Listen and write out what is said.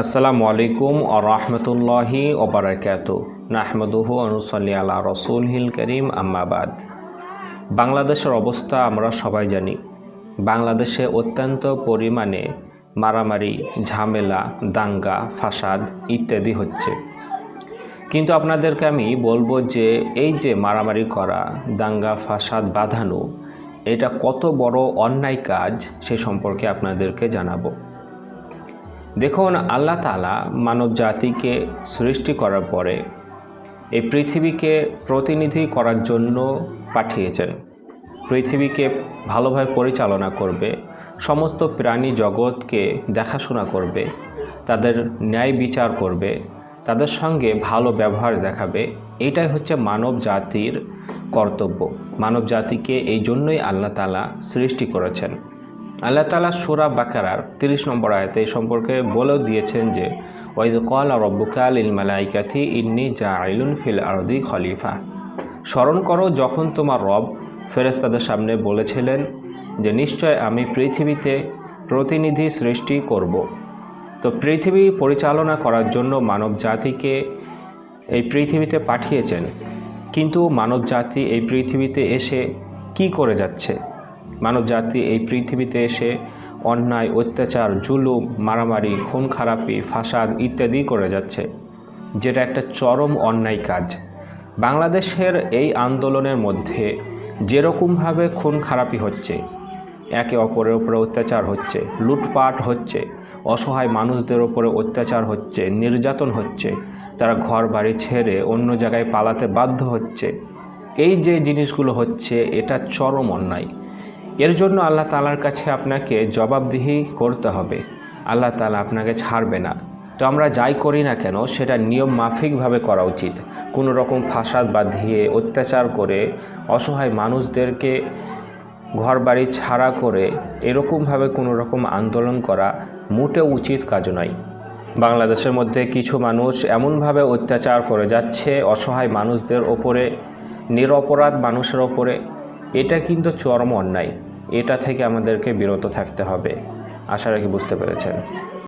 আসসালামু আলাইকুম ও রহমতুল্লাহি ওবরাকাত নাহমদুহু অনুসল্লি আলা রসুল হিল করিম আম্মাবাদ বাংলাদেশের অবস্থা আমরা সবাই জানি। বাংলাদেশে অত্যন্ত পরিমাণে মারামারি, ঝামেলা, দাঙ্গা, ফাসাদ ইত্যাদি হচ্ছে। কিন্তু আপনাদেরকে আমি বলব যে এই যে মারামারি করা, দাঙ্গা, ফাসাদ বাঁধানো, এটা কত বড় অন্যায় কাজ সে সম্পর্কে আপনাদেরকে জানাব। দেখুন, আল্লাহ তালা মানব জাতিকে সৃষ্টি করার পরে এই পৃথিবীকে প্রতিনিধি করার জন্য পাঠিয়েছেন। পৃথিবীকে ভালোভাবে পরিচালনা করবে, সমস্ত প্রাণী জগৎকে দেখাশোনা করবে, তাদের ন্যায় বিচার করবে, তাদের সঙ্গে ভালো ব্যবহার দেখাবে। এটাই হচ্ছে মানব জাতির কর্তব্য। মানব জাতিকে এই জন্যই আল্লাহ তালা সৃষ্টি করেছেন। আল্লাহ তালা সুরা বাকারার তিরিশ নম্বর আয়তে এই সম্পর্কে বলেও দিয়েছেন যে, ওয়াইদ কল আর রব্বুকাল ইল মালাইকাথি ইন্নি জা আইলুন ফিল আরদি খলিফা। স্মরণ করো, যখন তোমার রব ফেরেস্তাদের সামনে বলেছিলেন যে, নিশ্চয় আমি পৃথিবীতে প্রতিনিধি সৃষ্টি করব। তো পৃথিবী পরিচালনা করার জন্য মানব জাতিকে এই পৃথিবীতে পাঠিয়েছেন। কিন্তু মানব জাতি এই পৃথিবীতে এসে কি করে যাচ্ছে? মানব জাতি এই পৃথিবীতে এসে অন্যায়, অত্যাচার, জুলুম, মারামারি, খুন, খারাপি, ফাসাদ ইত্যাদি করে যাচ্ছে, যেটা একটা চরম অন্যায় কাজ। বাংলাদেশের এই আন্দোলনের মধ্যে যেরকমভাবে খুন, খারাপি হচ্ছে, একে অপরের উপরে অত্যাচার হচ্ছে, লুটপাট হচ্ছে, অসহায় মানুষদের ওপরে অত্যাচার হচ্ছে, নির্যাতন হচ্ছে, তারা ঘর বাড়ি ছেড়ে অন্য জায়গায় পালাতে বাধ্য হচ্ছে, এই যে জিনিসগুলো হচ্ছে, এটা চরম অন্যায়। এর জন্য আল্লাহ তালার কাছে আপনাকে জবাবদিহি করতে হবে। আল্লাহ তালা আপনাকে ছাড়বে না। তো আমরা যাই করি না কেন, সেটা নিয়ম মাফিকভাবে করা উচিত। কোনো রকম ফাসাদ বাঁধিয়ে, অত্যাচার করে, অসহায় মানুষদেরকে ঘর বাড়ি ছাড়া করে, এরকমভাবে কোনো রকম আন্দোলন করা মোটেও উচিত কাজ নয়। বাংলাদেশের মধ্যে কিছু মানুষ এমনভাবে অত্যাচার করে যাচ্ছে, অসহায় মানুষদের ওপরে, নিরপরাধ মানুষের ওপরে এটা কিন্তু চরম অন্যায়। এটা থেকে আমাদেরকে বিরত থাকতে হবে। আশা রাখি বুঝতে পেরেছেন।